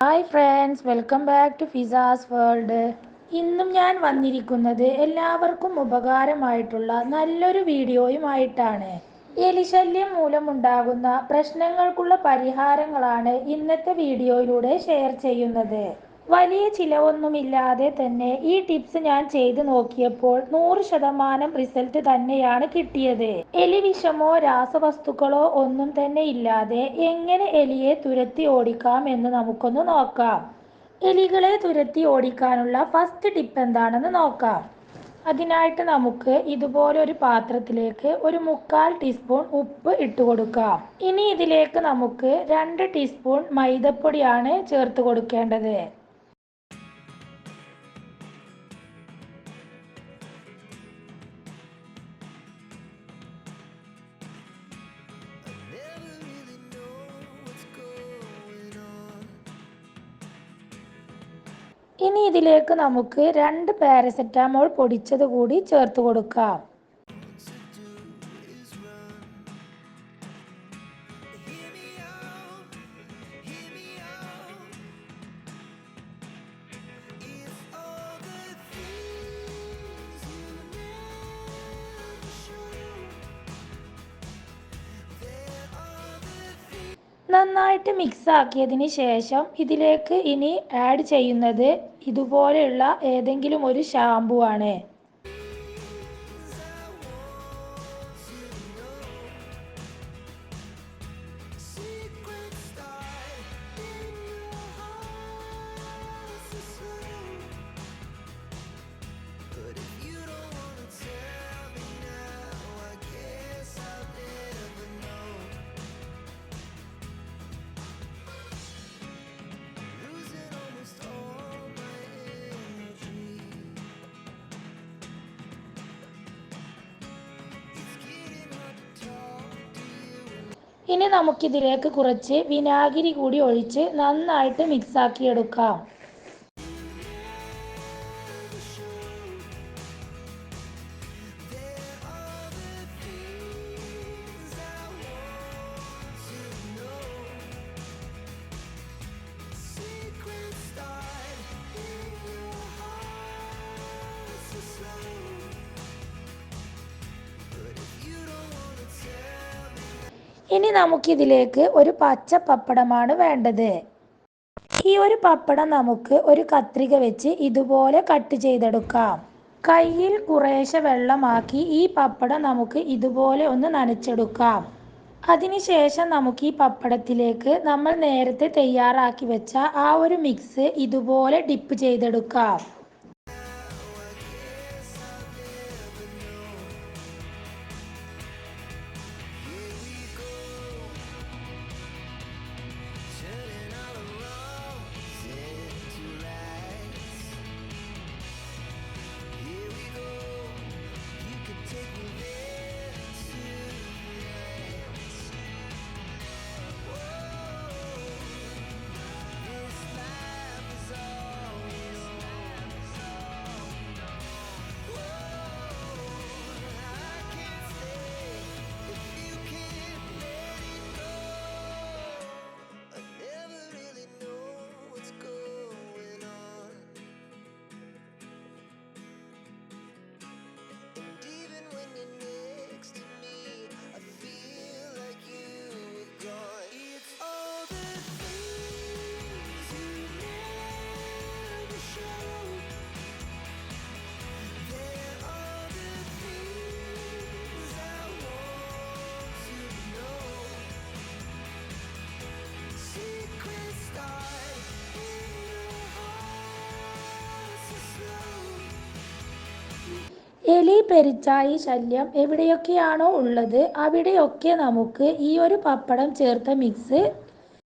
Hi friends welcome back to ഫിസാസ് world ഇന്നും ഞാൻ വന്നിരിക്കുന്നത് എല്ലാവർക്കും ഉപകാരമായിട്ടുള്ള നല്ലൊരു വീഡിയോയുമായിട്ടാണ്. എലിശല്യം മൂലമുണ്ടാകുന്ന പ്രശ്നങ്ങൾക്കുള്ള പരിഹാരങ്ങളാണ് ഇന്നത്തെ വീഡിയോയിലൂടെ ഷെയർ ചെയ്യുന്നത്. വലിയ ചിലവൊന്നുമില്ലാതെ തന്നെ ഈ ടിപ്സ് ഞാൻ ചെയ്ത് നോക്കിയപ്പോൾ നൂറ് ശതമാനം റിസൾട്ട് തന്നെയാണ് കിട്ടിയത്. എലി വിഷമോ രാസവസ്തുക്കളോ ഒന്നും തന്നെ ഇല്ലാതെ എങ്ങനെ എലിയെ തുരത്തി ഓടിക്കാം എന്ന് നമുക്കൊന്ന് നോക്കാം. എലികളെ തുരത്തി ഓടിക്കാനുള്ള ഫസ്റ്റ് ടിപ്പ് എന്താണെന്ന് നോക്കാം. അതിനായിട്ട് നമുക്ക് ഇതുപോലെ ഒരു പാത്രത്തിലേക്ക് ഒരു മുക്കാൽ ടീസ്പൂൺ ഉപ്പ് ഇട്ട് കൊടുക്കാം. ഇനി ഇതിലേക്ക് നമുക്ക് രണ്ട് ടീസ്പൂൺ മൈദപ്പൊടിയാണ് ചേർത്ത് കൊടുക്കേണ്ടത്. ഇനി ഇതിലേക്ക് നമുക്ക് രണ്ട് പാരസെറ്റാമോൾ പൊടിച്ചത് കൂടി ചേർത്ത് കൊടുക്കാം. നന്നായിട്ട് മിക്സ് ആക്കിയതിന് ശേഷം ഇതിലേക്ക് ഇനി ആഡ് ചെയ്യുന്നത് ഇതുപോലെയുള്ള ഏതെങ്കിലും ഒരു ഷാമ്പു ആണ്. ഇനി നമുക്കിതിലേക്ക് കുറച്ച് വിനാഗിരി കൂടി ഒഴിച്ച് നന്നായിട്ട് മിക്സാക്കി ഇനി നമുക്കിതിലേക്ക് ഒരു പച്ച പപ്പടമാണ് വേണ്ടത്. ഈ ഒരു പപ്പടം നമുക്ക് ഒരു കത്രിക വെച്ച് ഇതുപോലെ കട്ട് ചെയ്തെടുക്കാം. കയ്യിൽ കുറേശ്ശെ വെള്ളമാക്കി ഈ പപ്പടം നമുക്ക് ഇതുപോലെ ഒന്ന് നനച്ചെടുക്കാം. അതിനുശേഷം നമുക്ക് ഈ പപ്പടത്തിലേക്ക് നമ്മൾ നേരത്തെ തയ്യാറാക്കി വെച്ച ആ ഒരു മിക്സ് ഇതുപോലെ ഡിപ്പ് ചെയ്തെടുക്കാം. പെരിച്ചായി ശല്യം എവിടെയൊക്കെയാണോ ഉള്ളത് അവിടെയൊക്കെ നമുക്ക് ഈ ഒരു പപ്പടം ചേർത്ത മിക്സ്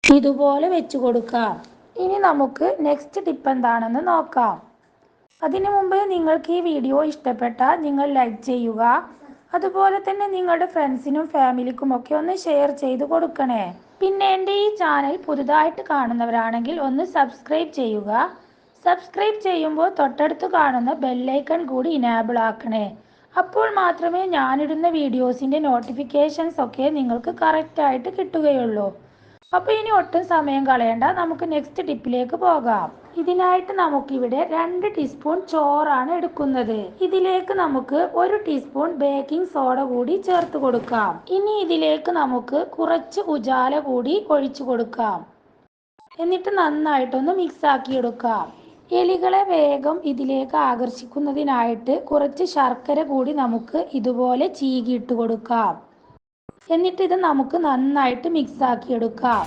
ഇതുപോലെ വെച്ച് കൊടുക്കാം. ഇനി നമുക്ക് നെക്സ്റ്റ് ടിപ്പ് എന്താണെന്ന് നോക്കാം. അതിനു മുമ്പ് നിങ്ങൾക്ക് ഈ വീഡിയോ ഇഷ്ടപ്പെട്ടാൽ നിങ്ങൾ ലൈക്ക് ചെയ്യുക. അതുപോലെ തന്നെ നിങ്ങളുടെ ഫ്രണ്ട്സിനും ഫാമിലിക്കും ഒക്കെ ഒന്ന് ഷെയർ ചെയ്ത് കൊടുക്കണേ. പിന്നെ എന്റെ ഈ ചാനൽ പുതുതായിട്ട് കാണുന്നവരാണെങ്കിൽ ഒന്ന് സബ്സ്ക്രൈബ് ചെയ്യുക. സബ്സ്ക്രൈബ് ചെയ്യുമ്പോൾ തൊട്ടടുത്ത് കാണുന്ന ബെല്ലൈക്കൺ കൂടി ഇനാബിൾ ആക്കണേ. അപ്പോൾ മാത്രമേ ഞാനിടുന്ന വീഡിയോസിന്റെ നോട്ടിഫിക്കേഷൻസ് ഒക്കെ നിങ്ങൾക്ക് കറക്റ്റായിട്ട് കിട്ടുകയുള്ളൂ. അപ്പോൾ ഇനി ഒട്ടും സമയം കളയണ്ട. നമുക്ക് നെക്സ്റ്റ് ടിപ്പിലേക്ക് പോകാം. ഇതിനായിട്ട് നമുക്കിവിടെ രണ്ട് ടീസ്പൂൺ ചോറാണ് എടുക്കുന്നത്. ഇതിലേക്ക് നമുക്ക് ഒരു ടീസ്പൂൺ ബേക്കിംഗ് സോഡ കൂടി ചേർത്ത് കൊടുക്കാം. ഇനി ഇതിലേക്ക് നമുക്ക് കുറച്ച് ഉജാല കൂടി ഒഴിച്ചു കൊടുക്കാം. എന്നിട്ട് നന്നായിട്ടൊന്ന് മിക്സ് ആക്കി എടുക്കാം. എലികളെ വേഗം ഇതിലേക്ക് ആകർഷിക്കുന്നതിനായിട്ട് കുറച്ച് ശർക്കര കൂടി നമുക്ക് ഇതുപോലെ ചീകിയിട്ട് കൊടുക്കാം. എന്നിട്ട് ഇത് നമുക്ക് നന്നായിട്ട് മിക്സ് എടുക്കാം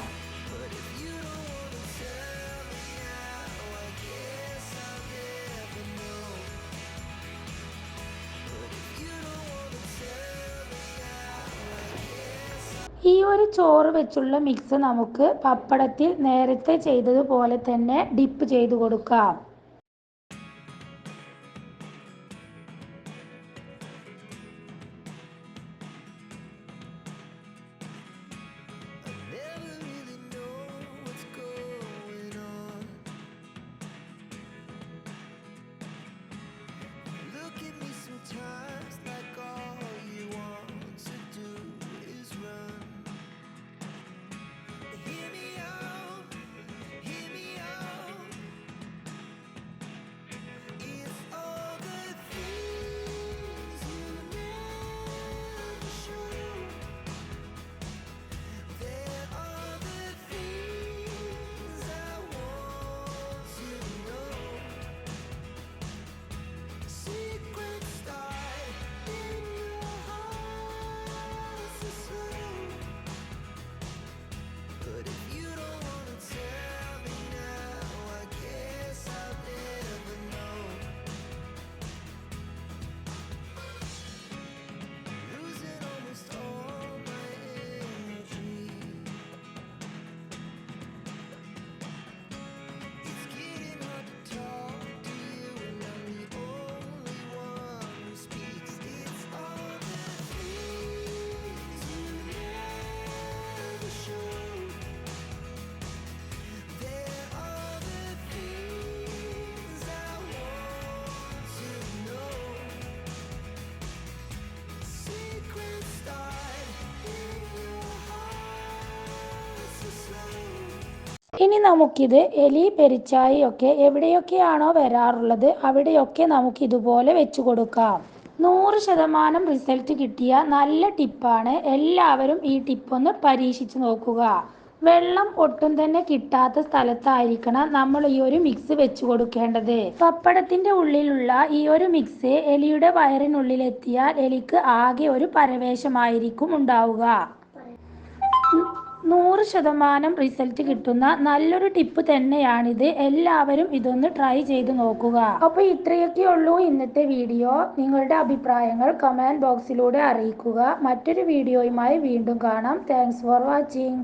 ഈ ഒരു ചോറ് വെച്ചുള്ള മിക്സ് നമുക്ക് പപ്പടത്തിൽ നേരത്തെ ചെയ്തതുപോലെ തന്നെ ഡിപ്പ് ചെയ്ത് കൊടുക്കാം. ഇനി നമുക്കിത് എലി പെരിച്ചായി ഒക്കെ എവിടെയൊക്കെയാണോ വരാറുള്ളത് അവിടെയൊക്കെ നമുക്ക് ഇതുപോലെ വെച്ച് കൊടുക്കാം. നൂറ് ശതമാനം റിസൾട്ട് കിട്ടിയ നല്ല ടിപ്പാണ് എല്ലാവരും ഈ ടിപ്പൊന്ന് പരീക്ഷിച്ചു നോക്കുക. വെള്ളം ഒട്ടും തന്നെ കിട്ടാത്ത സ്ഥലത്തായിരിക്കണം നമ്മൾ ഈ ഒരു മിക്സ് വെച്ച് കൊടുക്കേണ്ടത്. പപ്പടത്തിന്റെ ഉള്ളിലുള്ള ഈ ഒരു മിക്സ് എലിയുടെ വയറിനുള്ളിലെത്തിയാൽ എലിക്ക് ആകെ ഒരു പരവേശമായിരിക്കും ഉണ്ടാവുക. നൂറ് ശതമാനം റിസൾട്ട് കിട്ടുന്ന നല്ലൊരു ടിപ്പ് തന്നെയാണിത്. എല്ലാവരും ഇതൊന്ന് ട്രൈ ചെയ്ത് നോക്കുക. അപ്പോൾ ഇത്രയൊക്കെ ഉള്ളൂ ഇന്നത്തെ വീഡിയോ നിങ്ങളുടെ അഭിപ്രായങ്ങൾ കമന്റ് ബോക്സിലൂടെ അറിയിക്കുക. മറ്റൊരു വീഡിയോയുമായി വീണ്ടും കാണാം. Thanks for watching